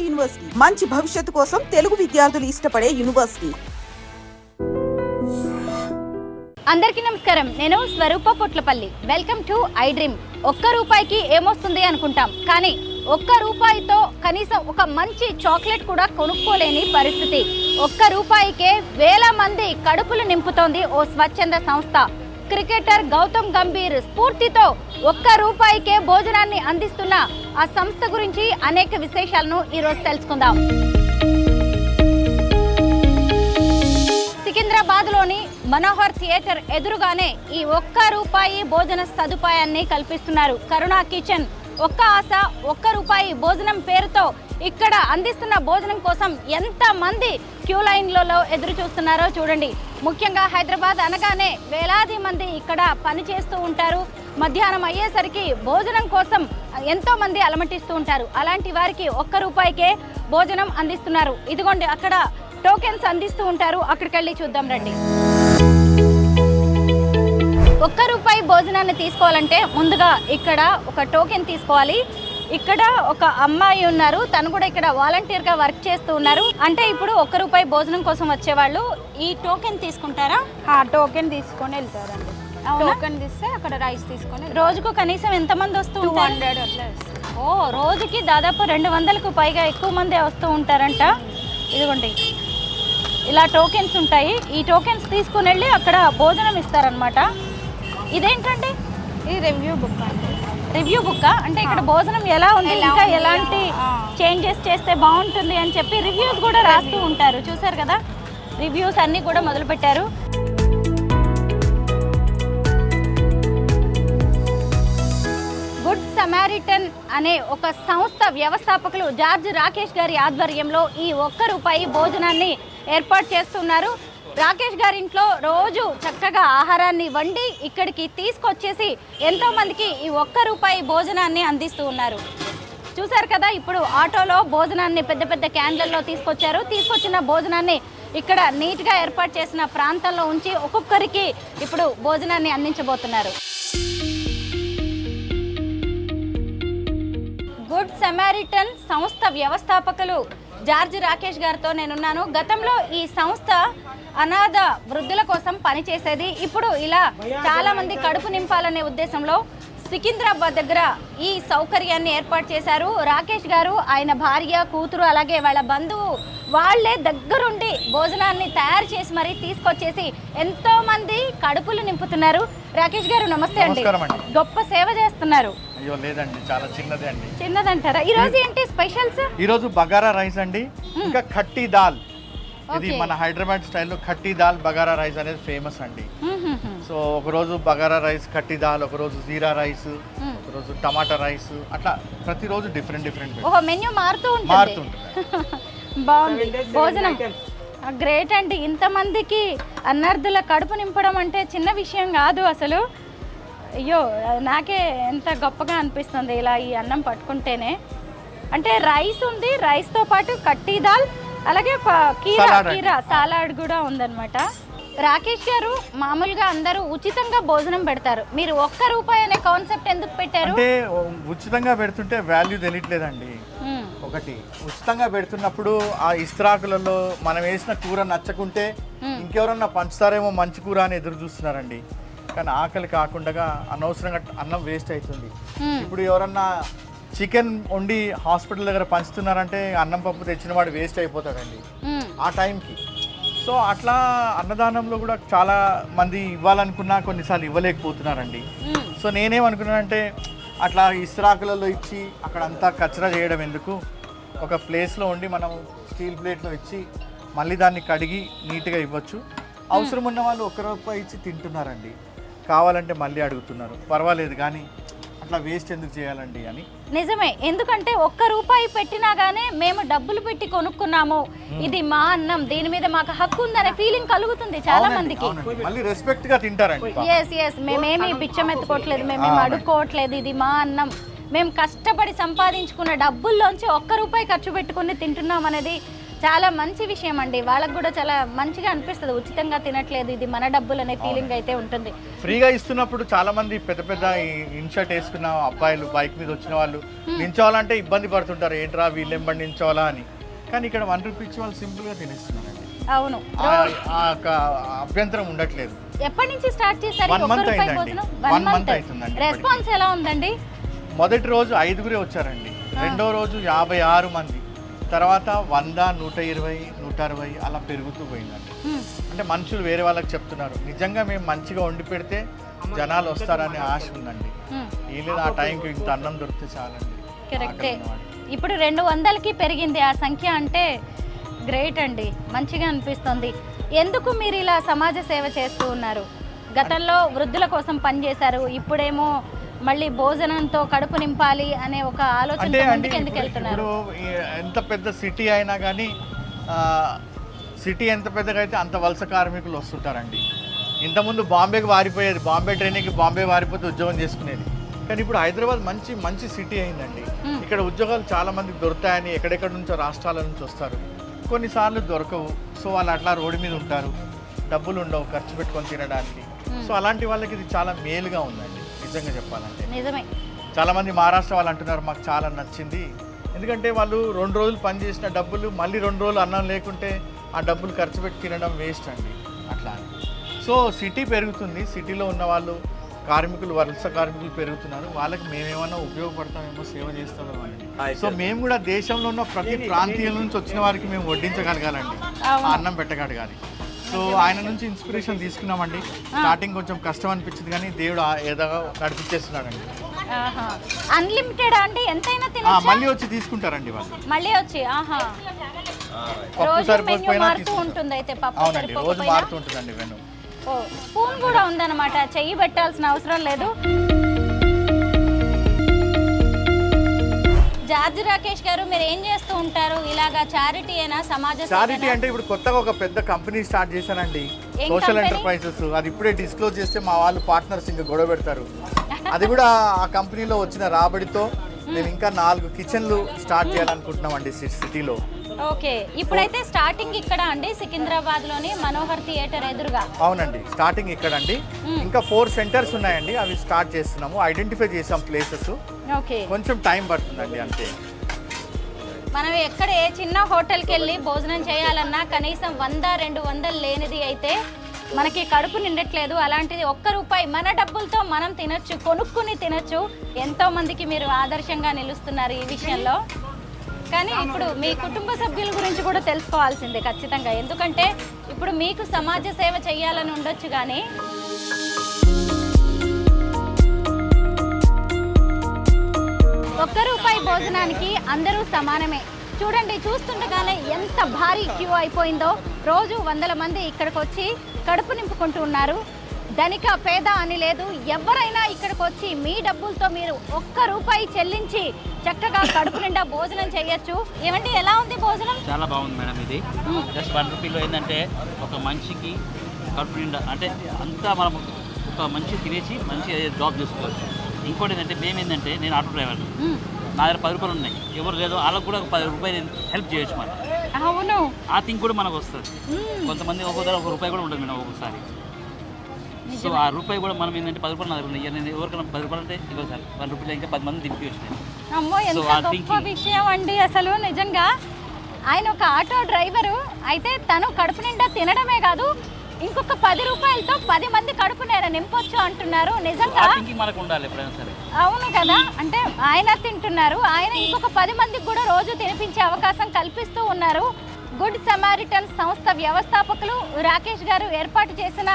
Bharat university. మంచి భవిష్యత్తు కోసం తెలుగు విద్యార్థులు ఇష్టపడే యూనివర్సిటీ. అందరికీ నమస్కారం. నేను Swaroopa Potlapalli. Welcome to I dream ఒక్క రూపాయికి ఏమొస్తుంది అనుకుంటాం. కానీ ఒక్క రూపాయితో కనీసం ఒక మంచి చాక్లెట్ కూడా కొనుక్కోలేని పరిస్థితి. ఒక్క రూపాయికే వేల మంది కడుపులు నింపుతోంది ఓ స్వచ్ఛంద సంస్థ. క్రికెటర్ గౌతమ్ గంభీర్ స్ఫూర్తితో ఒక్క రూపాయికే భోజనాన్ని అందిస్తున్న ఆ సంస్థ గురించి అనేక విశేషాలను ఈరోజు తెలుసుకుందాం. సికింద్రాబాద్లోని మనోహర్ థియేటర్ ఎదురుగానే ఈ ఒక్క రూపాయి భోజన సదుపాయాన్ని కల్పిస్తున్నారు కరుణా కిచెన్. ఒక్క ఆశ ఒక్క రూపాయి భోజనం పేరుతో ఇక్కడ అందిస్తున్న భోజనం కోసం ఎంత మంది క్యూ లైన్లలో ఎదురు చూస్తున్నారో చూడండి. ముఖ్యంగా హైదరాబాద్ అనగానే వేలాది మంది ఇక్కడ పని చేస్తూ ఉంటారు. మధ్యాహ్నం అయ్యేసరికి భోజనం కోసం ఎంతో మంది అలమటిస్తూ ఉంటారు. అలాంటి వారికి ఒక్క రూపాయికే భోజనం అందిస్తున్నారు. ఇదిగోండి అక్కడ టోకెన్స్ అందిస్తూ ఉంటారు. అక్కడికి వెళ్ళి చూద్దాం రండి. ఒక్క రూపాయి భోజనాన్ని తీసుకోవాలంటే ముందుగా ఇక్కడ ఒక టోకెన్ తీసుకోవాలి. ఇక్కడ ఒక అమ్మాయి ఉన్నారు. తను కూడా ఇక్కడ వాలంటీర్గా వర్క్ చేస్తూ ఉన్నారు. అంటే ఇప్పుడు ఒక్క రూపాయి భోజనం కోసం వచ్చేవాళ్ళు ఈ టోకెన్ తీసుకుంటారా? ఆ టోకెన్ తీసుకొని వెళ్తారండి? టోకెన్ తీస్తే అక్కడ రైస్ తీసుకొని రోజుకు కనీసం ఎంత మంది వస్తూ హండ్రెడ్ అట్లా. ఓ రోజుకి దాదాపు రెండు వందలకు పైగా ఎక్కువ మంది వస్తూ ఉంటారంట. ఇదిగోండి. ఇలా టోకెన్స్ ఉంటాయి. ఈ టోకెన్స్ తీసుకుని వెళ్ళి అక్కడ భోజనం ఇస్తారనమాట ఇదేంటండి? ఇది రివ్యూ బుక్ అండి రివ్యూ బుక్ అంటే ఇక్కడ భోజనం ఎలా ఉంది? ఇంకా? ఎలాంటి. చేంజెస్ చేస్తే బాగుంటుంది అని చెప్పి రివ్యూస్ కూడా రాస్తూ ఉంటారు. చూసారు కదా? రివ్యూస్ అన్నీ కూడా మొదలు పెట్టారు గుడ్ సమారిటన్ అనే ఒక సంస్థ వ్యవస్థాపకులు జార్జ్ రాకేష్ గారి ఆధ్వర్యంలో ఈ ఒక్క రూపాయి భోజనాన్ని ఏర్పాటు చేస్తున్నారు. రాకేష్ గారి ఇంట్లో రోజు చక్కగా ఆహారాన్ని వండి ఇక్కడికి తీసుకొచ్చేసి ఎంతో మందికి ఈ ఒక్క రూపాయి భోజనాన్ని అందిస్తూ ఉన్నారు. చూశారు కదా ఇప్పుడు ఆటోలో భోజనాన్ని పెద్ద పెద్ద క్యాన్లలో తీసుకొచ్చారు. తీసుకొచ్చిన భోజనాన్ని ఇక్కడ నీట్గా ఏర్పాటు చేసిన ప్రాంతంలో ఉంచి ఒక్కొక్కరికి ఇప్పుడు భోజనాన్ని అందించబోతున్నారు. గుడ్ సమారిటన్ సంస్థ వ్యవస్థాపకులు జార్జ్ రాకేష్ గారితో నేనున్నాను. గతంలో ఈ సంస్థ అనాథ వృద్ధుల కోసం పనిచేసేది. ఇప్పుడు ఇలా చాలా మంది కడుపు నింపాలనే ఉద్దేశంలో సికింద్రాబాద్ దగ్గర ఈ సౌకర్యాన్ని ఏర్పాటు చేశారు. రాకేష్ గారు ఆయన భార్య కూతురు అలాగే వాళ్ళ బంధువు వాళ్ళే దగ్గరుండి భోజనాన్ని తయారు చేసి మరీ తీసుకొచ్చేసి ఎంతో మంది కడుపులు నింపుతున్నారు. రాకేష్ గారు నమస్తే అండి. గొప్ప సేవ చేస్తున్నారు. అయ్యో లేదండి చాలా చిన్నదే అండి. చిన్నదంటారా? ఈ రోజు ఏంటి స్పెషల్స్? ఈరోజు బగారా రైస్ అండి. ఇంకా ఖట్టి దాల్. ఇది. మన హైదరాబాద్ స్టైల్లో ఖట్టి దాల్ బగారా రైస్ అనేది ఫేమస్ అండి. సో ఒకరోజు బగారా రైస్ ఖట్టి దాల్ ఒకరోజు జీరా రైస్. ఒకరోజు టమాటా రైస్ అట్లా ప్రతిరోజు డిఫరెంట్ డిఫరెంట్ ఓహో మెన్యూ మారుతూ ఉంటుంది. మారుతుంటుంది బాగుంది. భోజనం. గ్రేట్ అండి. ఇంతమందికి అన్నర్థుల కడుపు నింపడం అంటే చిన్న విషయం కాదు అసలు. అయ్యో నాకే ఎంత గొప్పగా అనిపిస్తుంది ఇలా ఈ అన్నం పట్టుకుంటేనే. అంటే రైస్ ఉంది రైస్తో పాటు కట్టి దాల్ అలాగే ఒక కీరా. కీరా సాలాడ్ కూడా ఉందన్నమాట. రాకేష్ గారు మామూలుగా అందరూ ఉచితంగా భోజనం పెడతారు మీరు ఒక్క రూపాయి అనే కాన్సెప్ట్ ఎందుకు పెట్టారు అంటే ఉచితంగా పెడుతుంటే వాల్యూ తెలియట్లేదండి. ఒకటి ఉచితంగా పెడుతున్నప్పుడు ఆ ఇస్త్రాకులలో మనం వేసిన కూర నచ్చకుంటే. ఇంకెవరన్నా పంచుతారేమో మంచి కూర అని ఎదురు చూస్తున్నారండి కానీ ఆకలి కాకుండా అనవసరంగా అన్నం వేస్ట్ అవుతుంది. ఇప్పుడు ఎవరన్నా చికెన్ వండి హాస్పిటల్ దగ్గర పంచుతున్నారంటే అన్నం పప్పు తెచ్చిన వాడు వేస్ట్ అయిపోతాడండి. ఆ టైంకి సో అట్లా అన్నదానంలో కూడా చాలా మంది ఇవ్వాలనుకున్నా కొన్నిసార్లు ఇవ్వలేకపోతున్నారండి. సో నేనేమనుకున్నానంటే అట్లా ఇస్రాకులలో ఇచ్చి అక్కడ అంతా కచరా చేయడం ఎందుకు? ఒక ప్లేస్లో ఉండి మనం స్టీల్ ప్లేట్లో ఇచ్చి మళ్ళీ దాన్ని కడిగి నీట్గా ఇవ్వచ్చు. అవసరం ఉన్న వాళ్ళు ఒక రూపాయి ఇచ్చి తింటున్నారండి. కావాలంటే మళ్ళీ అడుగుతున్నారు. పర్వాలేదు కానీ అట్లా వేస్ట్ ఎందుకు చేయాలండి అని? నిజమే. ఎందుకంటే ఒక్క రూపాయి పెట్టినా గానీ మేము డబ్బులు పెట్టి కొనుక్కున్నాము. ఇది మా అన్నం. దీని మీద మాకు హక్కు ఉందనే ఫీలింగ్ కలుగుతుంది చాలా మందికి. అవునండి. మళ్ళీ రెస్పెక్ట్గా తింటారండి పాపం. ఎస్ ఎస్ మేమేమి బిచ్చం ఎత్తుకోవట్లేదు మేమేమి అడుక్కోవట్లేదు ఇది మా అన్నం. మేము కష్టపడి సంపాదించుకున్న డబ్బుల్లోంచి ఒక్క రూపాయి ఖర్చు పెట్టుకుని తింటున్నాం అనేది చాలా మంచి విషయం అండి వాళ్ళకు కూడా చాలా మంచిగా అనిపిస్తుంది. ఉచితంగా తినట్లేదు. ఇది మన డబ్బులు అనే ఫీలింగ్ అయితే ఉంటుంది. ఫ్రీగా ఇస్తున్నప్పుడు చాలా మంది పెద్ద పెద్ద ఇన్షర్ట్ వేసుకున్న అబ్బాయిలు బైక్ మీద వచ్చిన వాళ్ళు నించోవాలంటే ఇబ్బంది పడుతుంటారు. ఏంట్రా వీళ్ళు ఎంబడి నించోవాలా అని. కానీ ఇక్కడ వన్ రూపీ ఇచ్చి వాళ్ళు సింపుల్గా తినేస్తున్నారండి. అవును. ఆ- ఆ యొక్క అభ్యంతరం ఉండట్లేదు. ఎప్పటి నుంచి స్టార్ట్ చేశారు? వన్ మంత్ అవుతుందండి రెస్పాన్స్ ఎలా ఉందండి? మొదటి రోజు ఐదుగురే వచ్చారండి. రెండో రోజు యాభై ఆరు మంది. తర్వాత వంద నూట ఇరవై నూట అరవై అలా పెరుగుతూ పోయిందండి. హ్మ్. అంటే మనుషులు వేరే వాళ్ళకి చెప్తున్నారు. నిజంగా మేము మంచిగా వండి పెడితే జనాలు వస్తారనే ఆశ ఉందండి. ఏం లేదు ఆ టైంకి ఇంత అన్నం దొరికితే చాలండి. కరెక్టే. ఇప్పుడు రెండు వందలకి పెరిగింది ఆ సంఖ్య అంటే గ్రేట్ అండి. మంచిగా అనిపిస్తుంది. ఎందుకు మీరు ఇలా సమాజ సేవ చేస్తూ ఉన్నారు? గతంలో వృద్ధుల కోసం పనిచేశారు. ఇప్పుడేమో మళ్ళీ భోజనంతో కడుపు నింపాలి అనే ఒక ముందుకు ఎందుకు వెళ్తున్నారు? ఎంత పెద్ద సిటీ అయినా కానీ సిటీ ఎంత పెద్దగా అయితే అంత వలస కార్మికులు వస్తుంటారండి. ఇంతకుముందు బాంబేకి వారిపోయేది బాంబే ట్రైనింగ్కి బాంబే వారిపోతే ఉద్యోగం చేసుకునేది. కానీ ఇప్పుడు హైదరాబాద్ మంచి మంచి సిటీ అయిందండి. ఇక్కడ ఉద్యోగాలు చాలా మందికి దొరుకుతాయని ఎక్కడెక్కడ నుంచో రాష్ట్రాల నుంచి వస్తారు. కొన్నిసార్లు దొరకవు. సో వాళ్ళు అట్లా రోడ్డు మీద ఉంటారు. డబ్బులు ఉండవు ఖర్చు పెట్టుకొని తినడానికి. సో అలాంటి వాళ్ళకి ఇది చాలా మేలుగా ఉందండి. నిజంగా చెప్పాలంటే. నిజమే. చాలా మంది మహారాష్ట్ర వాళ్ళు అంటున్నారు మాకు చాలా నచ్చింది. ఎందుకంటే వాళ్ళు రెండు రోజులు పని చేసిన డబ్బులు మళ్ళీ రెండు రోజులు అన్నం లేకుంటే ఆ డబ్బులు ఖర్చు పెట్టి తినడం వేస్ట్ అండి. అట్లా సో సిటీ పెరుగుతుంది. సిటీలో ఉన్న వాళ్ళు కార్మికులు వలస కార్మికులు పెరుగుతున్నారు. వాళ్ళకి మేమేమన్నా ఉపయోగపడతామేమో సేవ చేస్తామేమో సో మేము కూడా దేశంలో ఉన్న ప్రతి ప్రాంతీయం నుంచి వచ్చిన వారికి మేము వడ్డించగలగాలండి. ఆ అన్నం పెట్టగలగాలి. సో ఆయన నుంచి ఇన్స్పిరేషన్ తీసుకున్నామండి. స్టార్టింగ్ కొంచెం కష్టం అనిపించింది కానీ దేవుడు ఏదో నడిపించేస్తున్నాడండి. అన్లిమిటెడ్ అండి ఎంతైనా ఆ, తినొచ్చా మళ్ళీ వచ్చి తీసుకుంటారండి వాళ్ళు. మళ్ళీ వచ్చి ఆహా. పప్పు సరిపోకపోయినా. ఉంటుంది అయితే పప్పు అవునండి రోజు మారుతూ ఉంటుందండి వెను ఓ స్పూన్ కూడా ఉందన్నమాట. చెయ్యి పెట్టాల్సిన అవసరం లేదు. జార్జి రాకేష్ గారు మీరు ఏం చేస్తూ ఉంటారు? ఇలాగా చారిటీ అయినా సమాజ చారిటీ? అంటే ఇప్పుడు కొత్తగా ఒక పెద్ద కంపెనీ స్టార్ట్ చేశానండి. సోషల్? ఎంటర్ప్రైజెస్ అది ఇప్పుడే డిస్క్లోజ్ చేస్తే మా వాళ్ళు పార్ట్నర్స్ ఇంకా గొడవ పెడతారు. అది కూడా ఆ కంపెనీలో వచ్చిన రాబడితో మేము ఇంకా నాలుగు కిచెన్లు స్టార్ట్ చేయాలనుకుంటున్నామండి సి- సిటీలో ఓకే ఇప్పుడైతే స్టార్టింగ్ ఇక్కడ అండి సికింద్రాబాద్లోని మనోహర్ థియేటర్ ఎదురుగా. అవునండి స్టార్టింగ్ ఇక్కడండి. ఇంకా ఫోర్ సెంటర్స్ ఉన్నాయండి అవి స్టార్ట్ చేస్తున్నాము. ఐడెంటిఫై చేసాం ప్లేసెస్ ఓకే. కొంచెం టైం పడుతుందండి అంతే. మనం ఎక్కడ ఏ చిన్న హోటల్కి వెళ్ళి భోజనం చేయాలన్నా కనీసం వంద రెండు వందలు లేనిది అయితే మనకి కడుపు నిండట్లేదు. అలాంటిది ఒక్క రూపాయి మన డబ్బులతో మనం తినొచ్చు కొనుక్కుని తినొచ్చు. ఎంతో మందికి మీరు ఆదర్శంగా నిలుస్తున్నారు ఈ విషయంలో. కానీ ఇప్పుడు మీ కుటుంబ సభ్యుల గురించి కూడా తెలుసుకోవాల్సిందే ఖచ్చితంగా. ఎందుకంటే ఇప్పుడు మీకు సమాజ సేవ చేయాలని ఉండొచ్చు కానీ ఒక్క రూపాయి భోజనానికి అందరూ సమానమే. చూడండి చూస్తుండగానే ఎంత భారీ క్యూ అయిపోయిందో. రోజు వందల మంది ఇక్కడికి వచ్చి కడుపు నింపుకుంటూ ఉన్నారు. ధనిక పేద అని లేదు. ఎవరైనా ఇక్కడికి వచ్చి మీ డబ్బులతో మీరు ఒక్క రూపాయి చెల్లించి చక్కగా కడుపు నిండా భోజనం చేయొచ్చు. ఏమండి ఎలా ఉంది భోజనం? చాలా బాగుంది మేడం ఇది. జస్ట్ వన్ రూపీలో ఏంటంటే ఒక మనిషికి కడుపు నిండా అంటే అంతా మనం ఒక మనిషి తినేసి మంచి జాబ్ చేసుకోవచ్చు. ఇంకోటి ఏంటంటే మేము ఏంటంటే నేను ఆటో డ్రైవర్. నా దగ్గర పది రూపాయలు ఉన్నాయి. ఎవరు లేదో వాళ్ళకు కూడా ఒక పది రూపాయలు హెల్ప్ చేయొచ్చు మనం అవును. ఆ థింగ్ కూడా మనకు వస్తుంది. కొంతమంది ఒక్కొక్కరు ఒక రూపాయి కూడా ఉండదు మేడం ఒక్కొక్కసారి. సో ఆ రూపాయి కూడా మనం ఏంటంటే పది రూపాయలు నా దగ్గర ఉన్నాయి ఇక నేను ఎవరికైనా పది రూపాయలు అంటే ఇవ్వ సార్ పది రూపాయలు ఇంకా పది మంది దింపి వచ్చినాయి. అమ్మో ఎంత గొప్ప విషయం అండి అసలు నిజంగా. ఆయన ఒక ఆటో డ్రైవరు అయితే తను కడుపు నిండా తినడమే కాదు ఇంకొక పది రూపాయలతో పది మంది కడుపు నేను నింపొచ్చు అంటున్నారు. నిజంగా అవును కదా? అంటే ఆయన తింటున్నారు ఆయన ఇంకొక పది మందికి కూడా రోజు తినిపించే అవకాశం కల్పిస్తూ ఉన్నారు. గుడ్ సమారిటన్ సంస్థ వ్యవస్థాపకులు రాకేష్ గారు ఏర్పాటు చేసిన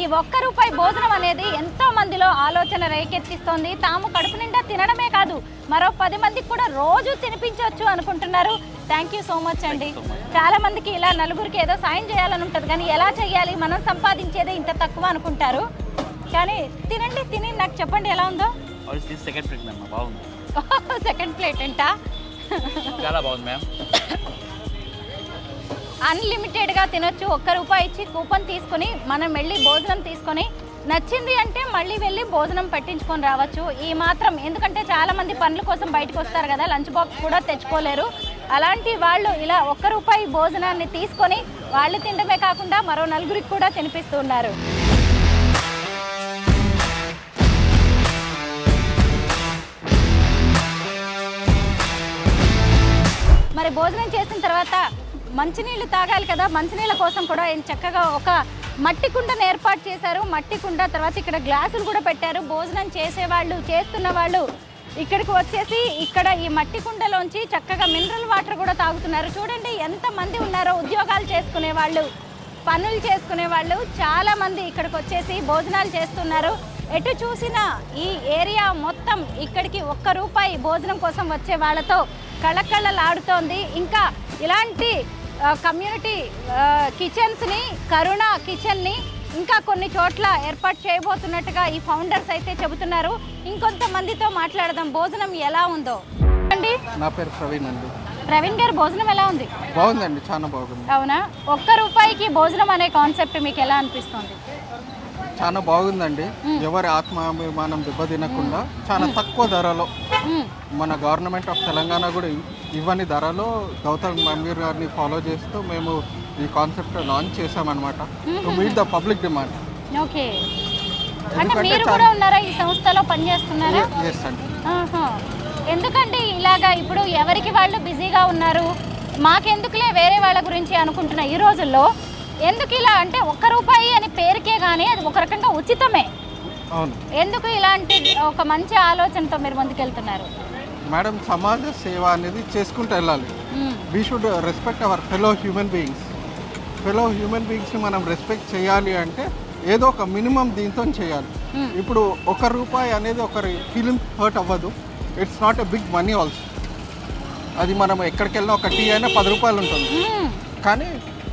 ఈ ఒక్క రూపాయి భోజనం అనేది ఎంతో మందిలో ఆలోచన రేకెత్తిస్తోంది. తాము కడుపు నిండా తినడమే కాదు మరో పది మందికి కూడా రోజు తినిపించవచ్చు అనుకుంటున్నారు. థ్యాంక్ యూ సో మచ్ అండి. చాలా మందికి ఇలా నలుగురికి ఏదో సాయం చేయాలని ఉంటుంది కానీ ఎలా చేయాలి మనం సంపాదించేదే ఇంత తక్కువ అనుకుంటారు. కానీ తినండి తిని నాకు చెప్పండి ఎలా ఉందో? సెకండ్ ప్లేట్ సెకండ్ ప్లేట్ అంట? చాలా బాగుంది మ్యామ్ అన్లిమిటెడ్గా తినొచ్చు. ఒక్క రూపాయి ఇచ్చి కూపన్ తీసుకుని మనం వెళ్ళి భోజనం తీసుకొని నచ్చింది అంటే మళ్ళీ వెళ్ళి భోజనం పట్టించుకొని రావచ్చు. ఈ మాత్రం ఎందుకంటే చాలామంది పనుల కోసం బయటకు వస్తారు కదా లంచ్ బాక్స్ కూడా తెచ్చుకోలేరు. అలాంటి వాళ్ళు ఇలా ఒక్క రూపాయి భోజనాన్ని తీసుకొని వాళ్ళు తినడమే కాకుండా మరో నలుగురికి కూడా తినిపిస్తున్నారు మరి భోజనం చేసిన తర్వాత మంచినీళ్ళు తాగాలి కదా మంచినీళ్ళ కోసం కూడా ఆయన చక్కగా ఒక మట్టి కుండను ఏర్పాటు చేశారు. మట్టి కుండ తర్వాత ఇక్కడ గ్లాసులు కూడా పెట్టారు. భోజనం చేసేవాళ్ళు చేస్తున్న వాళ్ళు ఇక్కడికి వచ్చేసి ఇక్కడ ఈ మట్టి కుండలోంచి చక్కగా మినరల్ వాటర్ కూడా తాగుతున్నారు. చూడండి ఎంతమంది ఉన్నారో ఉద్యోగాలు చేసుకునే వాళ్ళు పనులు చేసుకునే వాళ్ళు. చాలామంది ఇక్కడికి వచ్చేసి భోజనాలు చేస్తున్నారు. ఎటు చూసినా ఈ ఏరియా మొత్తం ఇక్కడికి ఒక్క రూపాయి భోజనం కోసం వచ్చే వాళ్ళతో కళకళలాడుతోంది. ఇంకా ఇలాంటి కమ్యూనిటీ కిచెన్స్ని కరుణ కిచెన్ని ఇంకా కొన్ని చోట్ల ఏర్పాటు చేయబోతున్నట్టుగా ఈ ఫౌండర్స్ అయితే చెబుతున్నారు. ఇంకొంతమందితో మాట్లాడదాం. భోజనం ఎలా ఉందో? అండి నా పేరు ప్రవీణ్ అండి. ప్రవీణ్ గారు భోజనం ఎలా ఉంది? బాగుందండి చాలా బాగుంది. అవునా? ఒక్క రూపాయికి భోజనం అనే కాన్సెప్ట్ మీకు ఎలా అనిపిస్తుంది? చాలా బాగుందండి. ఎవరి ఆత్మాభిమానం దెబ్బతినకుండా చాలా తక్కువ ధరలో. మన గవర్నమెంట్ ఆఫ్ తెలంగాణ కూడా ఇవ్- ఇవ్వని ధరలో గౌతమ్ గంభీర్ గారిని ఫాలో చేస్తూ మేము ఈ కాన్సెప్ట్ లాంచ్ చేసామన్నమాట to meet the public demand okay. అంటే మీరు కూడా ఉన్నారా? ఈ సంస్థలో పనిచేస్తున్నారా. ఎందుకంటే ఇలాగా ఇప్పుడు ఎవరికి వాళ్ళు బిజీగా ఉన్నారు? మాకెందుకులే వేరే వాళ్ళ గురించి అనుకుంటున్న. ఈ రోజుల్లో ఎందుకు ఇలా అంటే ఒక్క రూపాయి అని పేరుకే కానీ అది ఒక రకంగా ఉచితమే. అవును. ఎందుకు ఇలాంటి ఒక మంచి ఆలోచనతో మీరు ముందుకెళ్తున్నారు? మేడం సమాజ సేవ అనేది చేసుకుంటూ వెళ్ళాలి. We should respect our fellow human beings fellow human బీయింగ్స్ని మనం రెస్పెక్ట్ చేయాలి అంటే ఏదో ఒక మినిమం దీంతో చేయాలి. ఇప్పుడు ఒక రూపాయి అనేది ఒకరి ఫీలింగ్ హర్ట్ అవ్వదు. It's not a big money also అది మనం ఎక్కడికి వెళ్ళినా ఒక టీ అయినా పది రూపాయలు ఉంటుంది. కానీ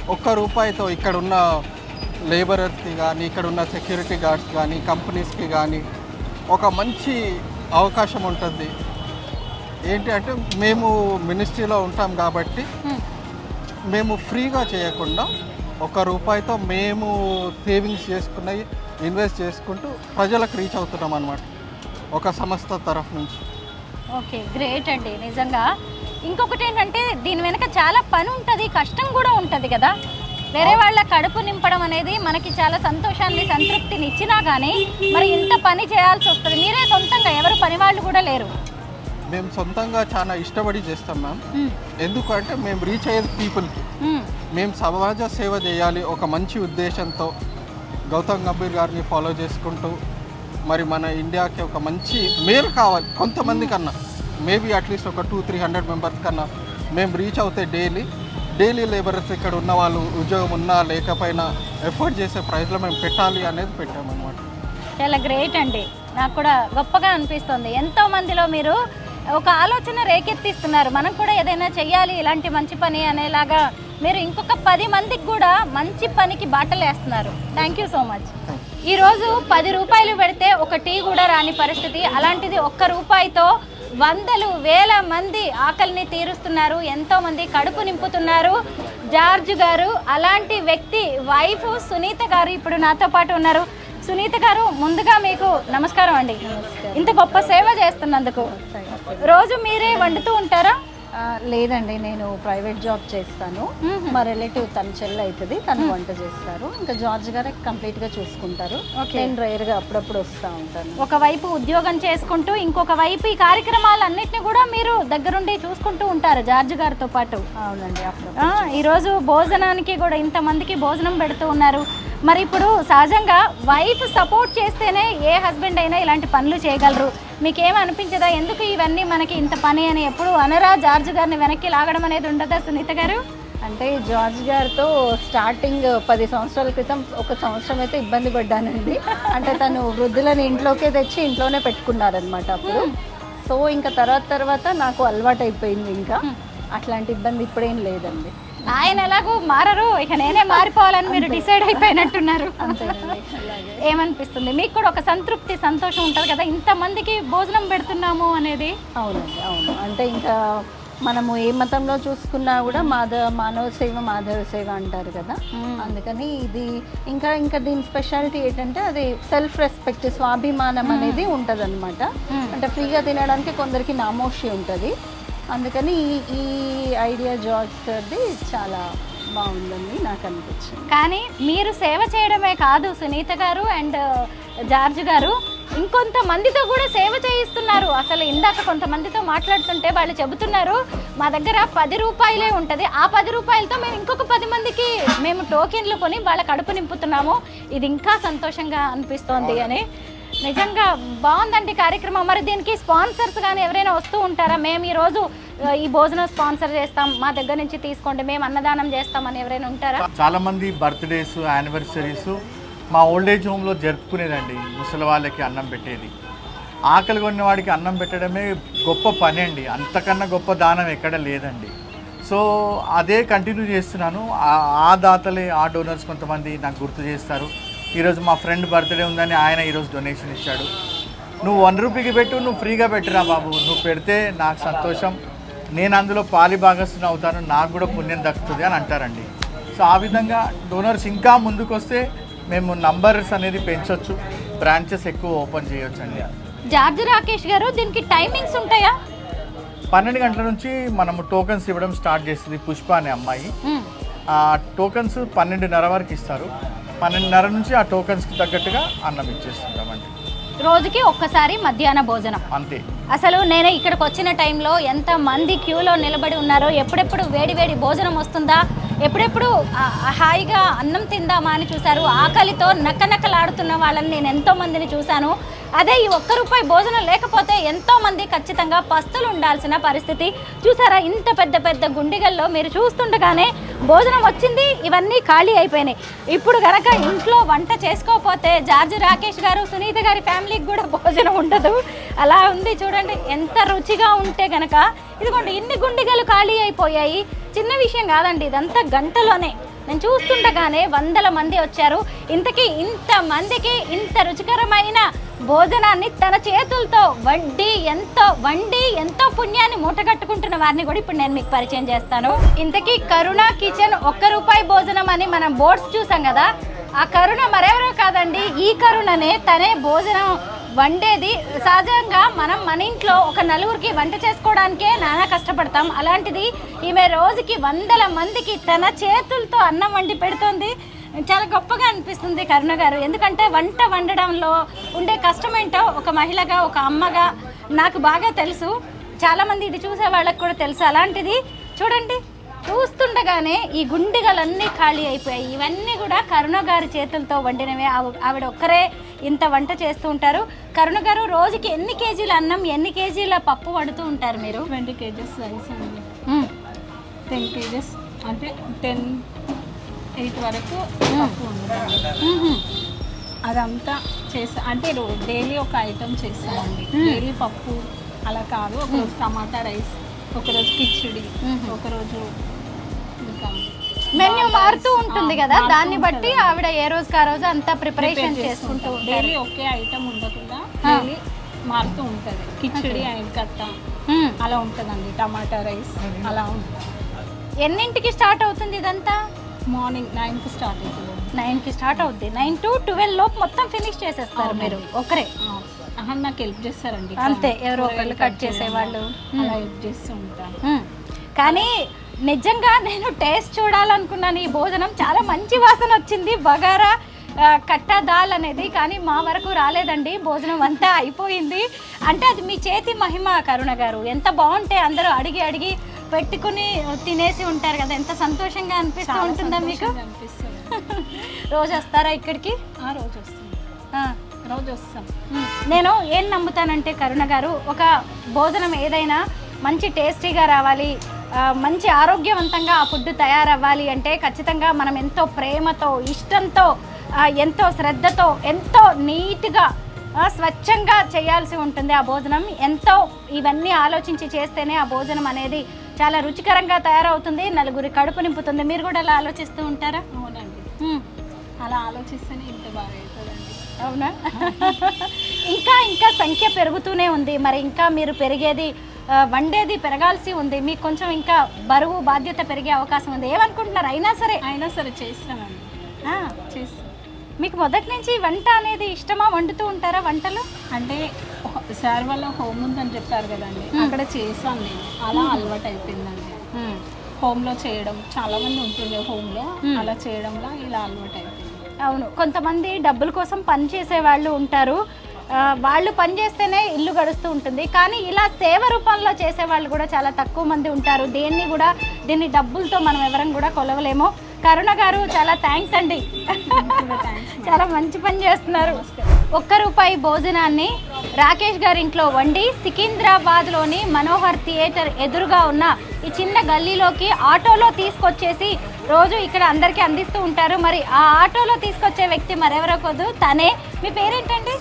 ఒక్క రూపాయితో ఇక్కడ ఉన్న లేబరర్స్కి కానీ ఇక్కడ ఉన్న సెక్యూరిటీ గార్డ్స్ కానీ కంపెనీస్కి కానీ ఒక మంచి అవకాశం ఉంటుంది. ఏంటి అంటే మేము మినిస్ట్రీలో ఉంటాం కాబట్టి మ్మ్. ఫ్రీగా చేయకుండా ఒక రూపాయితో మేము సేవింగ్స్ చేసుకున్నవి ఇన్వెస్ట్ చేసుకుంటూ ప్రజలకు రీచ్ అవుతున్నాం అనమాట ఒక సంస్థ తరఫు నుంచి. ఓకే గ్రేట్ అండి. నిజంగా ఇంకొకటి ఏంటంటే దీని వెనక చాలా పని ఉంటుంది కష్టం కూడా ఉంటుంది కదా. వేరే వాళ్ళ కడుపు నింపడం అనేది మనకి చాలా సంతోషాన్ని సంతృప్తిని ఇచ్చినా కానీ మరి ఇంత పని చేయాల్సి వస్తుంది. మీరే సొంతంగా ఎవరు పని వాళ్ళు కూడా లేరు. మేము సొంతంగా చాలా ఇష్టపడి చేస్తాం మ్యామ్. ఎందుకంటే మేము రీచ్ అయ్యేది పీపుల్కి మ్మ్. మేము సమాజ సేవ చేయాలి ఒక మంచి ఉద్దేశంతో గౌతమ్ గంభీర్ గారిని ఫాలో చేసుకుంటూ మరి మన ఇండియాకి ఒక మంచి మేలు కావాలి కొంతమంది కన్నా. మేబీ అట్లీస్ట్ ఒక టూ త్రీ హండ్రెడ్ మెంబర్స్ కన్నా మేము రీచ్ అవుతే డైలీ. డైలీ లేబరర్స్ ఇక్కడ ఉన్న వాళ్ళు ఉద్యోగం ఉన్నా లేకపోయినా ఎఫర్ట్ చేసే ప్రైస్లో మేము పెట్టాలి అనేది పెట్టామన్నమాట. చాలా గ్రేట్ అండి. నాకు కూడా గొప్పగా అనిపిస్తుంది. ఎంతో మందిలో మీరు ఒక ఆలోచన రేకెత్తిస్తున్నారు. మనం కూడా ఏదైనా చెయ్యాలి ఇలాంటి మంచి పని అనేలాగా మీరు ఇంకొక పది మందికి కూడా మంచి పనికి బాటలు వేస్తున్నారు. థ్యాంక్ యూ సో మచ్ ఈరోజు పది రూపాయలు పెడితే ఒక టీ కూడా రాని పరిస్థితి. అలాంటిది ఒక్క రూపాయితో వందలు వేల మంది ఆకలిని తీరుస్తున్నారు. ఎంతో మంది కడుపు నింపుతున్నారు. జార్జ్ గారు అలాంటి వ్యక్తి వైఫ్ సునీత గారు ఇప్పుడు నాతో పాటు ఉన్నారు. సునీత గారు ముందుగా మీకు నమస్కారం అండి. ఇంత గొప్ప సేవ చేస్తున్నందుకు. రోజు మీరే వండుతూ ఉంటారా? లేదండి నేను ప్రైవేట్ జాబ్ చేస్తాను. మా రిలేటివ్ తన చెల్లి అవుతుంది తను వంట చేస్తారు. ఇంకా జార్జ్ గారే కంప్లీట్గా చూసుకుంటారు. నేను రేర్గా అప్పుడప్పుడు వస్తూ ఉంటాను. ఒకవైపు ఉద్యోగం చేసుకుంటూ ఇంకొక వైపు ఈ కార్యక్రమాలన్నింటినీ కూడా మీరు దగ్గరుండి చూసుకుంటూ ఉంటారు జార్జ్ గారితో పాటు. అవునండి అప్పుడు ఈరోజు భోజనానికి కూడా ఇంతమందికి భోజనం పెడుతూ ఉన్నారు. మరి ఇప్పుడు సహజంగా వైఫ్ సపోర్ట్ చేస్తేనే ఏ హస్బెండ్ అయినా ఇలాంటి పనులు చేయగలరు. మీకేం అనిపించదా ఎందుకు ఇవన్నీ మనకి ఇంత పని అని ఎప్పుడు అనరా జార్జ్ గారిని వెనక్కి లాగడం అనేది ఉండదా సునీత గారు? అంటే జార్జ్ గారితో స్టార్టింగ్ పది సంవత్సరాల క్రితం ఒక సంవత్సరం అయితే ఇబ్బంది పడ్డానండి. అంటే తను వృద్ధులను ఇంట్లోకే తెచ్చి ఇంట్లోనే పెట్టుకున్నారనమాట అప్పుడు. సో ఇంకా తర్వాత తర్వాత నాకు అలవాటు అయిపోయింది ఇంకా అట్లాంటి ఇబ్బంది ఇప్పుడేం లేదండి. ఆయన ఎలాగో మారరు. ఇక నేనే మారిపోవాలని మీరు డిసైడ్ అయిపోయినట్టున్నారు. ఏమనిపిస్తుంది? మీకు కూడా ఒక సంతృప్తి సంతోషం ఉంటుంది కదా? ఇంతమందికి భోజనం పెడుతున్నాము అనేది? అవునండి అవును. అంటే ఇంకా మనము ఏ మతంలో చూసుకున్నా కూడా మాధ మానవ సేవ మాధవ సేవ అంటారు కదా? అందుకని ఇది ఇంకా ఇంకా దీని స్పెషాలిటీ ఏంటంటే అది సెల్ఫ్ రెస్పెక్ట్ స్వాభిమానం అనేది ఉంటుంది అంటే ఫ్రీగా తినడానికి కొందరికి నామోషి ఉంటుంది. అందుకని ఈ- ఈ ఐడియా జార్జ్ సార్ది చాలా బాగుందని నాకు అనిపించింది. కానీ మీరు సేవ చేయడమే కాదు సునీత గారు అండ్ జార్జ్ గారు ఇంకొంత మందితో కూడా సేవ చేయిస్తున్నారు. అసలు ఇందాక కొంతమందితో మాట్లాడుతుంటే వాళ్ళు చెబుతున్నారు మా దగ్గర పది రూపాయలే ఉంటుంది. ఆ పది రూపాయలతో మేము ఇంకొక పది మందికి మేము టోకెన్లు కొని వాళ్ళ కడుపు నింపుతున్నాము. ఇది ఇంకా సంతోషంగా అనిపిస్తోంది అని. నిజంగా బాగుందండి కార్యక్రమం. మరి దీనికి స్పాన్సర్స్ కానీ ఎవరైనా వస్తూ ఉంటారా? మేము ఈరోజు ఈ భోజనం స్పాన్సర్ చేస్తాం. మా దగ్గర నుంచి తీసుకోండి. మేము అన్నదానం చేస్తామని ఎవరైనా ఉంటారా? చాలా మంది బర్త్డేస్ యానివర్సరీస్ మా ఓల్డ్ ఏజ్ హోమ్లో జరుపుకునేదండి. ముసలి వాళ్ళకి అన్నం పెట్టేది. ఆకలి కొన్న వాడికి అన్నం పెట్టడమే గొప్ప పని అండి. అంతకన్నా గొప్ప దానం ఎక్కడ లేదండి. సో అదే కంటిన్యూ చేస్తున్నాను. ఆ- ఆ దాతలే ఆ డోనర్స్ కొంతమంది నాకు గుర్తు చేస్తారు. ఈరోజు మా ఫ్రెండ్ బర్త్డే ఉందని ఆయన ఈరోజు డొనేషన్ ఇచ్చాడు. నువ్వు వన్ రూపీకి పెట్టు నువ్వు ఫ్రీగా పెట్టిరా బాబు. నువ్వు పెడితే నాకు సంతోషం. నేను అందులో పాలి భాగస్తుని అవుతాను నాకు కూడా పుణ్యం దక్కుతుంది అని అంటారండి. సో ఆ విధంగా డోనర్స్ ఇంకా ముందుకు వస్తే మేము నంబర్స్ అనేది పెంచవచ్చు బ్రాంచెస్ ఎక్కువ ఓపెన్ చేయొచ్చు అండి జార్జ్ రాకేష్ గారు దీనికి టైమింగ్స్ ఉంటాయా? పన్నెండు గంటల నుంచి మనము టోకన్స్ ఇవ్వడం స్టార్ట్ చేస్తుంది పుష్ప అనే అమ్మాయి. మ్మ్. ఆ టోకన్స్ పన్నెండున్నర వరకు ఇస్తారు. పన్నెండున్నర నుంచి ఆ టోకన్స్కి తగ్గట్టుగా అన్నం ఇచ్చేస్తుంటామండి. రోజుకి ఒక్కసారి మధ్యాహ్న భోజనం. అంతే. అసలు నేను ఇక్కడికి వచ్చిన టైంలో ఎంత మంది క్యూలో నిలబడి ఉన్నారో ఎప్పుడెప్పుడు వేడి వేడి భోజనం వస్తుందా ఎప్పుడెప్పుడు హాయిగా అన్నం తిందామా అని చూశారు. ఆకలితో నక్కనక్కలాడుతున్న వాళ్ళని నేను ఎంతో మందిని చూశాను. అదే ఈ ఒక్క రూపాయి భోజనం లేకపోతే ఎంతో మంది ఖచ్చితంగా పస్తులు ఉండాల్సిన పరిస్థితి. చూసారా ఇంత పెద్ద పెద్ద గుండిగల్లో మీరు చూస్తుండగానే భోజనం వచ్చింది ఇవన్నీ ఖాళీ అయిపోయినాయి. ఇప్పుడు కనుక ఇంట్లో వంట చేసుకోకపోతే జార్జ్ రాకేష్ గారు సునీత గారి ఫ్యామిలీకి కూడా భోజనం ఉండదు. అలా ఉంది చూడండి ఎంత రుచిగా ఉంటే గనక. ఇదిగోండి ఇన్ని గుండిగలు ఖాళీ అయిపోయాయి. చిన్న విషయం కాదండి ఇదంతా గంటలోనే. నేను చూస్తుండగానే వందల మంది వచ్చారు. ఇంతకీ ఇంత మందికి ఇంత రుచికరమైన భోజనాన్ని తన చేతులతో వడ్డీ ఎంతో వండి ఎంతో పుణ్యాన్ని మూటగట్టుకుంటున్న వారిని కూడా ఇప్పుడు నేను మీకు పరిచయం చేస్తాను. ఇంతకీ కరుణ కిచెన్ ఒక్క రూపాయి భోజనం అని మనం బోర్డ్స్ చూసాం కదా ఆ కరుణ మరెవరో కాదండి ఈ కరుణనే తనే భోజనం వండేది సహజంగా మనం మన ఇంట్లో ఒక నలుగురికి వంట చేసుకోవడానికే నానా కష్టపడతాం. అలాంటిది ఈమె రోజుకి వందల మందికి తన చేతులతో అన్నం వండి పెడుతోంది. చాలా గొప్పగా అనిపిస్తుంది కరుణ గారు. ఎందుకంటే వంట వండడంలో ఉండే కష్టం ఏంటో ఒక మహిళగా ఒక అమ్మగా నాకు బాగా తెలుసు. చాలామంది ఇది చూసే వాళ్ళకి కూడా తెలుసు. అలాంటిది చూడండి. చూస్తుండగానే ఈ గుండెగలన్నీ ఖాళీ అయిపోయాయి. ఇవన్నీ కూడా కరుణ గారి చేతులతో వండినవే. ఆవి- ఆవిడ ఒక్కరే ఇంత వంట చేస్తూ ఉంటారు. కరుణ గారు రోజుకి ఎన్ని కేజీల అన్నం ఎన్ని కేజీల పప్పు వండుతూ ఉంటారు మీరు? ట్వంటీ కేజెస్ రైస్ అండి. టెన్ కేజెస్ అంటే టెన్ ఎయిట్ వరకు. అదంతా చేస్తా అంటే డైలీ ఒక ఐటమ్ చేస్తామండి. డైలీ పప్పు అలా కాదు. ఒకరోజు టమాటా రైస్ ఒకరోజు కిచిడి ఒకరోజు మెన్యూ మారుతూ ఉంటుంది కదా దాన్ని బట్టి ఆవిడ ఏ రోజుకి ఆ రోజు అంతా ప్రిపరేషన్ చేసుకుంటూ ఉంటారు. డైలీ ఒకే ఐటమ్ ఉండకుండా డైలీ మారుతూ ఉంటుంది. కిచిడి అండ్ కట్ట. అలా ఉంటుందండి టమాటా రైస్ అలా ఉంటుంది. ఎన్నింటికి స్టార్ట్ అవుతుంది ఇదంతా? మార్నింగ్ నైన్కి స్టార్ట్ అవుతుంది. నైన్కి స్టార్ట్ అవుద్ది. నైన్ టు ట్వెల్వ్ లోపు మొత్తం ఫినిష్ చేసేస్తారు మీరు ఒకరే. నాకు హెల్ప్ చేస్తారండి. అంతే, ఎవరో ఒకళ్ళు కట్ చేసేవాళ్ళు. అలా హెల్ప్ చేస్తూ మ్మ్. కానీ నిజంగా నేను టేస్ట్ చూడాలనుకున్నాను. ఈ భోజనం చాలా మంచి వాసన వచ్చింది. బగారా కట్టా దాల్ అనేది కానీ మా వరకు రాలేదండి. భోజనం అంతా అయిపోయింది. అంటే అది మీ చేతి మహిమ కరుణ గారు. ఎంత బాగుంటే అందరూ అడిగి అడిగి పెట్టుకుని తినేసి ఉంటారు కదా. ఎంత సంతోషంగా అనిపిస్తూ ఉంటుందా మీకు? రోజు వస్తారా ఇక్కడికి? రోజు వస్తుంది ఆ. రోజు వస్తాం. నేను ఏం నమ్ముతానంటే కరుణ గారు ఒక భోజనం ఏదైనా మంచి టేస్టీగా రావాలి. మంచి ఆరోగ్యవంతంగా ఆ ఫుడ్ తయారవ్వాలి అంటే ఖచ్చితంగా మనం ఎంతో ప్రేమతో ఇష్టంతో ఎంతో శ్రద్ధతో ఎంతో నీట్గా స్వచ్ఛంగా చేయాల్సి ఉంటుంది ఆ భోజనం. ఎంతో ఇవన్నీ ఆలోచించి చేస్తేనే ఆ భోజనం అనేది చాలా రుచికరంగా తయారవుతుంది నలుగురి కడుపు నింపుతుంది. మీరు కూడా అలా ఆలోచిస్తూ ఉంటారా? అవునండి. అలా ఆలోచిస్తేనే ఇంత బాగా అవుతుందండి అవునా? ఇంకా ఇంకా సంఖ్య పెరుగుతూనే ఉంది. మరి ఇంకా మీరు పెరిగేది వండేది పెరగాల్సి ఉంది. మీకు కొంచెం ఇంకా బరువు బాధ్యత పెరిగే అవకాశం ఉంది. ఏమనుకుంటున్నారు? అయినా సరే. అయినా సరే చేస్తానండి ఆ, చేస్తాం మీకు మొదటి నుంచి వంట అనేది ఇష్టమా? వండుతూ ఉంటారా వంటలు? అంటే సార్ వాళ్ళ హోమ్ ఉందని చెప్పారు కదండి. అక్కడ చేశాను నేను అలా అలవాటు అయిపోయిందండి హోమ్లో చేయడం చాలా మంది ఉంటుండే హోమ్లో. అలా చేయడంలో ఇలా అలవాటు అయిపోయింది అవును. కొంతమంది డబ్బుల కోసం పని చేసే వాళ్ళు ఉంటారు. వాళ్ళు పని చేస్తేనే ఇల్లు గడుస్తూ ఉంటుంది. కానీ ఇలా సేవ రూపంలో చేసే వాళ్ళు కూడా చాలా తక్కువ మంది ఉంటారు. దేన్ని కూడా దీన్ని డబ్బులతో మనం ఎవరం కూడా కొలవలేము. కరుణ గారు చాలా థ్యాంక్స్ అండి. చాలా మంచి పని చేస్తున్నారు. ఒక్క రూపాయి భోజనాన్ని రాకేష్ గారి ఇంట్లో వండి సికింద్రాబాద్లోని మనోహర్ థియేటర్ ఎదురుగా ఉన్న ఈ చిన్న గల్లీలోకి ఆటోలో తీసుకొచ్చేసి రోజు ఇక్కడ అందరికీ అందిస్తూ ఉంటారు. మరి ఆ ఆటోలో తీసుకొచ్చే వ్యక్తి మరెవరో తనే. మీ పేరేంటండి?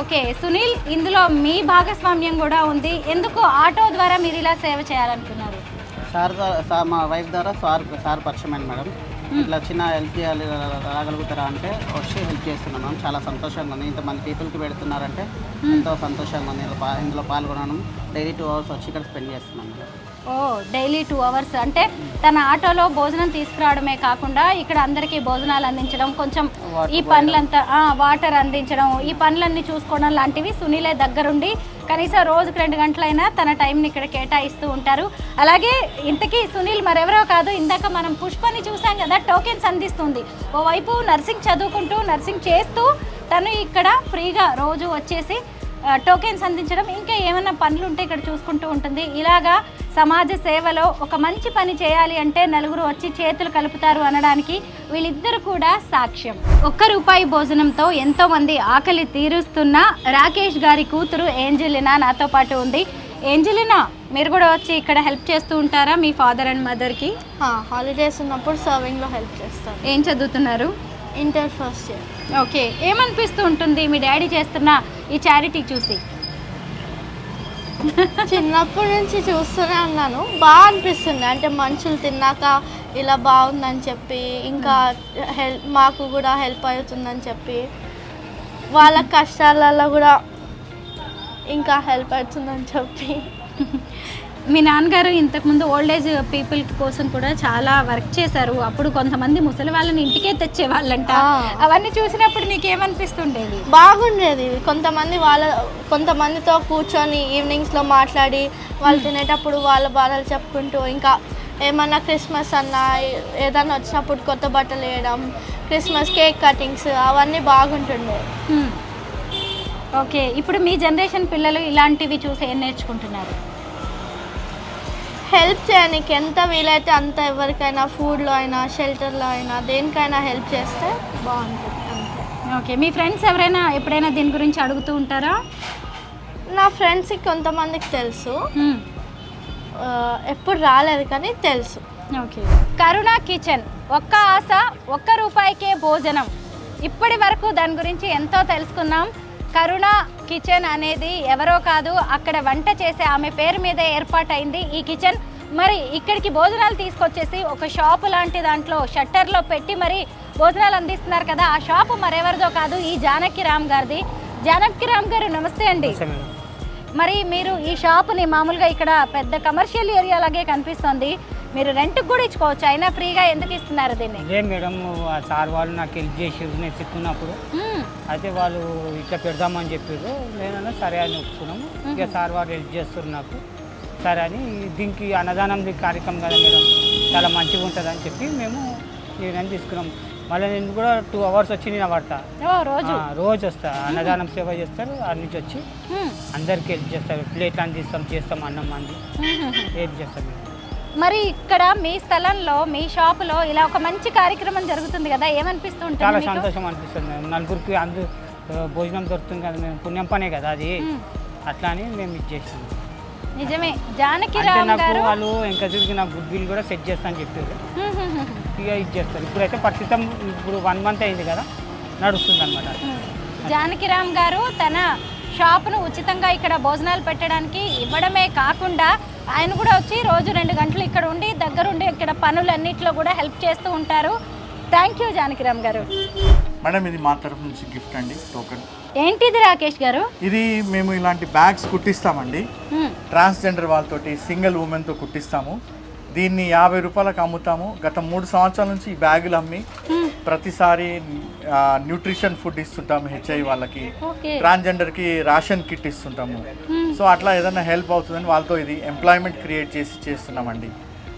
ఓకే సునీల్ ఇందులో మీ భాగస్వామ్యం కూడా ఉంది. ఎందుకు ఆటో ద్వారా మీరు ఇలా సేవ చేయాలనుకున్నారు? సార్ ద్వారా సార్ మా వైఫ్ ద్వారా సార్ సార్ పరిచయం అయింది మేడం ఇట్లా చిన్న హెల్ప్ చేయాలి రాగలుగుతారా అంటే వచ్చి హెల్ప్ చేస్తున్నాం మేడం. చాలా సంతోషంగా ఉంది. ఇంతమంది పీపుల్కి పెడుతున్నారంటే ఎంతో సంతోషంగా ఉంది. ఇందులో పాల్గొనడం డైలీ టూ అవర్స్ వచ్చి ఇక్కడ స్పెండ్ చేస్తున్నాం. ఓ డైలీ టూ అవర్స్ అంటే తన ఆటోలో భోజనం తీసుకురావడమే కాకుండా ఇక్కడ అందరికీ భోజనాలు అందించడం కొంచెం ఈ పనులంతా వాటర్ అందించడం ఈ పనులన్నీ చూసుకోవడం లాంటివి సునీలే దగ్గరుండి కనీసం రోజుకి రెండు గంటలైనా తన టైంని ఇక్కడ కేటాయిస్తూ ఉంటారు. అలాగే ఇంతకీ సునీల్ మరెవరో కాదు ఇందాక మనం పుష్పని చూసాం కదా టోకెన్స్ అందిస్తుంది. ఓవైపు నర్సింగ్ చదువుకుంటూ నర్సింగ్ చేస్తూ తను ఇక్కడ ఫ్రీగా రోజు వచ్చేసి టోకెన్స్ అందించడం ఇంకా ఏమైనా పనులు ఉంటే ఇక్కడ చూసుకుంటూ ఉంటుంది. ఇలాగా సమాజ సేవలో ఒక మంచి పని చేయాలి అంటే నలుగురు వచ్చి చేతులు కలుపుతారు అనడానికి వీళ్ళిద్దరు కూడా సాక్ష్యం. ఒక్క రూపాయి భోజనంతో ఎంతో మంది ఆకలి తీరుస్తున్న రాకేష్ గారి కూతురు ఏంజలినా నాతో పాటు ఉంది. ఏంజలినా మీరు కూడా వచ్చి ఇక్కడ హెల్ప్ చేస్తూ ఉంటారా మీ ఫాదర్ అండ్ మదర్కి? హాలిడేస్ ఉన్నప్పుడు సర్వింగ్లో హెల్ప్ చేస్తాను. ఏం చదువుతున్నారు? Inter first year. ఓకే ఏమనిపిస్తూ ఉంటుంది మీ డాడీ చేస్తున్న ఈ చారిటీ చూసి? చిన్నప్పటి నుంచి చూస్తూనే ఉన్నాను. బాగా అనిపిస్తుంది. అంటే మనుషులు తిన్నాక ఇలా బాగుందని చెప్పి ఇంకా హెల్ప్ మాకు కూడా హెల్ప్ అవుతుందని చెప్పి వాళ్ళ కష్టాలలో కూడా ఇంకా హెల్ప్ అవుతుందని చెప్పి. మీ నాన్నగారు ఇంతకుముందు ఓల్డ్ ఏజ్ పీపుల్ కోసం కూడా చాలా వర్క్ చేశారు. అప్పుడు కొంతమంది ముసలి వాళ్ళని ఇంటికే తెచ్చేవాళ్ళంట. ఆ. అవన్నీ చూసినప్పుడు నీకు ఏమనిపిస్తుండేది బాగుండేది. కొంతమంది వాళ్ళ కొంతమందితో కూర్చొని ఈవినింగ్స్లో మాట్లాడి వాళ్ళు తినేటప్పుడు వాళ్ళ బాధలు చెప్పుకుంటూ ఇంకా ఏమన్నా క్రిస్మస్ అన్నా ఏదన్నా వచ్చినప్పుడు కొత్త బట్టలు వేయడం క్రిస్మస్ కేక్ కటింగ్స్ అవన్నీ బాగుంటుండే. ఓకే. ఇప్పుడు మీ జనరేషన్ పిల్లలు ఇలాంటివి చూసి ఏం నేర్చుకుంటున్నారు? హెల్ప్ చేయడానికి ఎంత వీలైతే అంత ఎవరికైనా ఫుడ్లో అయినా షెల్టర్లో అయినా దేనికైనా హెల్ప్ చేస్తే బాగుంటుంది. ఓకే మీ ఫ్రెండ్స్ ఎవరైనా ఎప్పుడైనా దీని గురించి అడుగుతూ ఉంటారా? నా ఫ్రెండ్స్కి కొంతమందికి తెలుసు. ఆ, ఎప్పుడు రాలేదు కానీ తెలుసు. ఓకే. కరుణ కిచెన్ ఒక్క ఆశ ఒక్క రూపాయికే భోజనం. ఇప్పటి వరకు దాని గురించి ఎంతో తెలుసుకున్నాం. కరుణ కిచెన్ అనేది ఎవరో కాదు అక్కడ వంట చేసే ఆమె పేరు మీద ఏర్పాటైంది ఈ కిచెన్. మరి ఇక్కడికి భోజనాలు తీసుకొచ్చేసి ఒక షాపు లాంటి దాంట్లో షట్టర్లో పెట్టి మరి భోజనాలు అందిస్తున్నారు కదా ఆ షాపు మరెవరిదో కాదు ఈ జానకి రామ్ గారిది. జానకి రామ్ గారు నమస్తే అండి. మరి మీరు ఈ షాపుని మామూలుగా ఇక్కడ పెద్ద కమర్షియల్ ఏరియా లాగే కనిపిస్తుంది. మీరు రెంట్కి కూడా ఇచ్చుకోవచ్చు. అయినా ఫ్రీగా ఎందుకు ఇస్తున్నారు దీన్ని? మేడం ఆ సార్ వాళ్ళు నాకు హెల్ప్ చేసి నేను చిక్కున్నప్పుడు మ్మ్. అయితే వాళ్ళు ఇట్లా పెడదామని చెప్పారు నేనన్నా సరే అని ఒప్పుకున్నాము. ఇక సార్ వాళ్ళు హెల్ప్ చేస్తారు నాకు. సరే అని దీనికి అన్నదానం కార్యక్రమం కదా మేడం. చాలా మంచిగా ఉంటుంది అని చెప్పి మేము నేను తీసుకున్నాం మళ్ళీ నేను కూడా టూ అవర్స్ వచ్చి నేను పడతా రోజు? రోజు వస్తా. అన్నదానం సేవ చేస్తారు. అన్ని నుంచి వచ్చి. అందరికీ హెల్ప్ చేస్తారు. ప్లేట్లు అందిస్తాం చేస్తాం అన్నం మ్మ్. హెల్ప్ చేస్తాం మేము మరి ఇక్కడ మీ స్థలంలో మీ షాపులో ఇలా ఒక మంచి కార్యక్రమం జరుగుతుంది కదా? ఏమనిపిస్తూ ఉంటుంది చాలా మీకు? సంతోషం అనిపిస్తుంది. మేము నలుగురికి అందు భోజనం దొరుకుతుంది కదా మేము పుణ్యం పనే కదా అది. మ్మ్. అట్లా అని మేము ఇది చేస్తాం. నిజమే. జానకి అంటే రామ్ నాకు గారు వాళ్ళు ఎంకరేజ్కి నాకు గుడ్ విల్ కూడా సెట్ చేస్తా అని చెప్పారు. ఇక ఇది చేస్తారు. ఇప్పుడైతే ప్రస్తుతం ఇప్పుడు వన్ మంత్ అయింది కదా నడుస్తుంది అనమాట జానకి రామ్ గారు తన షాపును ఉచితంగా ఇక్కడ భోజనాలు పెట్టడానికి ఇవ్వడమే కాకుండా ఆయన కూడా వచ్చి రోజు రెండు గంటలు ఇక్కడ ఉండి దగ్గరుండి ఇక్కడ పనులన్నిట్లో కూడా హెల్ప్ చేస్తూ ఉంటారు. థ్యాంక్ యూ జానకిరామ్ గారు. మేడం ఇది మా తరఫు నుంచి గిఫ్ట్ అండి టోకెన్ ఏంటిది రాకేష్ గారు? ఇది మేము ఇలాంటి బ్యాగ్స్ కుట్టిస్తామండి. ట్రాన్స్జెండర్ వాళ్ళతోటి సింగిల్ ఉమెన్తో కుట్టిస్తాము. దీన్ని యాభై రూపాయలకు అమ్ముతాము. గత మూడు సంవత్సరాల నుంచి ఈ బ్యాగులు అమ్మి హ్మ్. ప్రతిసారి న్యూట్రిషన్ ఫుడ్ ఇస్తుంటాం హెచ్ఐ వాళ్ళకి. ట్రాన్స్జెండర్కి రేషన్ కిట్ ఇస్తుంటాము. సో అట్లా ఏదైనా హెల్ప్ అవుతుందని వాళ్ళతో ఇది ఎంప్లాయ్మెంట్ క్రియేట్ చేసి చేస్తున్నామండి.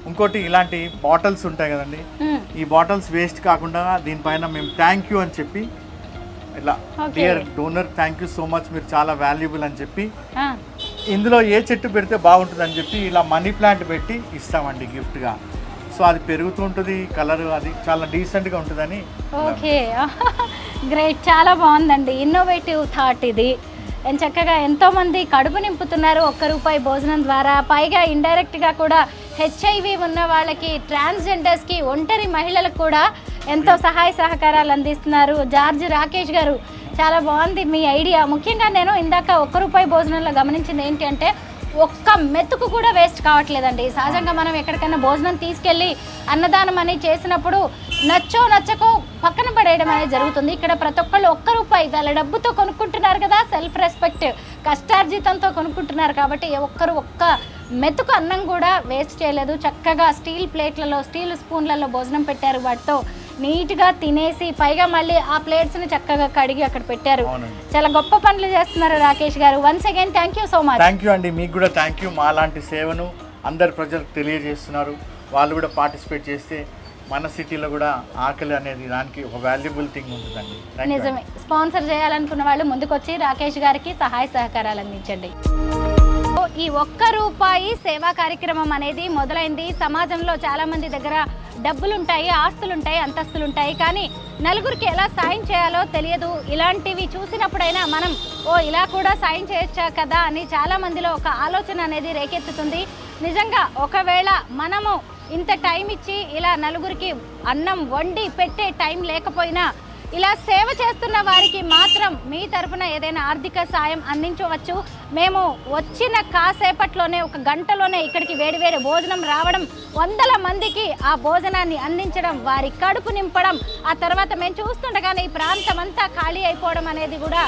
ఇంకోటి ఇలాంటి బాటిల్స్ ఉంటాయి కదండి. ఈ బాటిల్స్ వేస్ట్ కాకుండా దీనిపైన మేము థ్యాంక్ యూ అని చెప్పి ఇట్లా Okay. Dear donor thank you so much మీరు చాలా వాల్యుబుల్ అని చెప్పి ఇందులో ఏ చెట్టు పెడితే బాగుంటుందని చెప్పి ఇలా మనీ ప్లాంట్ పెట్టి ఇస్తామండి గిఫ్ట్గా సో అది పెరుగుతుంటుంది కలర్ అది చాలా డీసెంట్గా ఉంటుందని. ఓకే గ్రేట్ చాలా బాగుందండి. ఇన్నోవేటివ్ థాట్ ఇది. చక్కగా ఎంతోమంది కడుపు నింపుతున్నారు ఒక్క రూపాయి భోజనం ద్వారా. పైగా ఇండైరెక్ట్గా కూడా హెచ్ఐవి ఉన్న వాళ్ళకి ట్రాన్స్జెండర్స్కి ఒంటరి మహిళలకు కూడా ఎంతో సహాయ సహకారాలు అందిస్తున్నారు. జార్జ్ రాకేష్ గారు చాలా బాగుంది మీ ఐడియా. ముఖ్యంగా నేను ఇందాక ఒక్క రూపాయి భోజనంలో గమనించింది ఏంటి అంటే ఒక్క మెతుకు కూడా వేస్ట్ కావట్లేదండి. సహజంగా మనం ఎక్కడికైనా భోజనం తీసుకెళ్ళి అన్నదానం అని చేసినప్పుడు నచ్చో నచ్చకో పక్కన పడేయడం అనేది జరుగుతుంది. ఇక్కడ ప్రతి ఒక్కళ్ళు ఒక్క రూపాయి వాళ్ళ డబ్బుతో కొనుక్కుంటున్నారు కదా సెల్ఫ్ రెస్పెక్ట్ కష్టార్జితంతో కొనుక్కుంటున్నారు కాబట్టి ఒక్కరు ఒక్క మెతుకు అన్నం కూడా వేస్ట్ చేయలేదు. చక్కగా స్టీల్ ప్లేట్లలో స్టీల్ స్పూన్లలో భోజనం పెట్టారు వాటితో. నీట్గా తినేసి పైగా మళ్ళీ ఆ ప్లేట్స్ని చక్కగా కడిగి అక్కడ పెట్టారు. చాలా గొప్ప పనులు చేస్తున్నారు రాకేష్ గారు. Once again thank you so much. Thank you అండి. మీకు కూడా థ్యాంక్ యూ. మా లాంటి సేవను అందరి ప్రజలకు తెలియజేస్తున్నారు. వాళ్ళు కూడా పార్టిసిపేట్ చేస్తే మన సిటీలో కూడా ఆకలి అనేది దానికి ఒక వాల్యుబుల్ థింగ్ ఉంటుందండి. నిజమే. స్పాన్సర్ చేయాలనుకున్న వాళ్ళు ముందుకొచ్చి రాకేష్ గారికి సహాయ సహకారాలు అందించండి. ఈ ఒక్క రూపాయి సేవా కార్యక్రమం అనేది మొదలైంది. సమాజంలో చాలామంది దగ్గర డబ్బులుంటాయి ఆస్తులుంటాయి అంతస్తులుంటాయి. కానీ నలుగురికి ఎలా సాయం చేయాలో తెలియదు. ఇలాంటివి చూసినప్పుడైనా మనం ఓ ఇలా కూడా సాయం చేయొచ్చా కదా అని చాలామందిలో ఒక ఆలోచన అనేది రేకెత్తుతుంది. నిజంగా ఒకవేళ మనము ఇంత టైం ఇచ్చి ఇలా నలుగురికి అన్నం వండి పెట్టే టైం లేకపోయినా ఇలా సేవ చేస్తున్న వారికి మాత్రం మీ తరఫున ఏదైనా ఆర్థిక సాయం అందించవచ్చు. మేము వచ్చిన కాసేపట్లోనే ఒక గంటలోనే ఇక్కడికి వేడివేడి భోజనం రావడం వందల మందికి ఆ భోజనాన్ని అందించడం వారి కడుపు నింపడం ఆ తర్వాత మేము చూస్తుండగానే ఈ ప్రాంతం అంతా ఖాళీ అయిపోవడం అనేది కూడా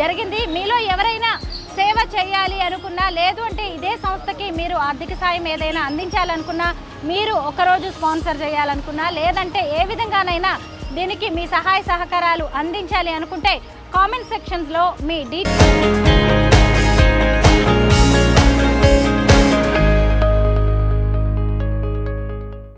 జరిగింది. మీలో ఎవరైనా సేవ చేయాలి అనుకున్నా లేదు అంటే ఇదే సంస్థకి మీరు ఆర్థిక సాయం ఏదైనా అందించాలనుకున్నా మీరు ఒకరోజు స్పాన్సర్ చేయాలనుకున్నా లేదంటే ఏ విధంగానైనా దీనికి మీ సహాయ సహకారాలు అందించాలి అనుకుంటే కామెంట్ సెక్షన్స్లో మీ డీటెయిల్స్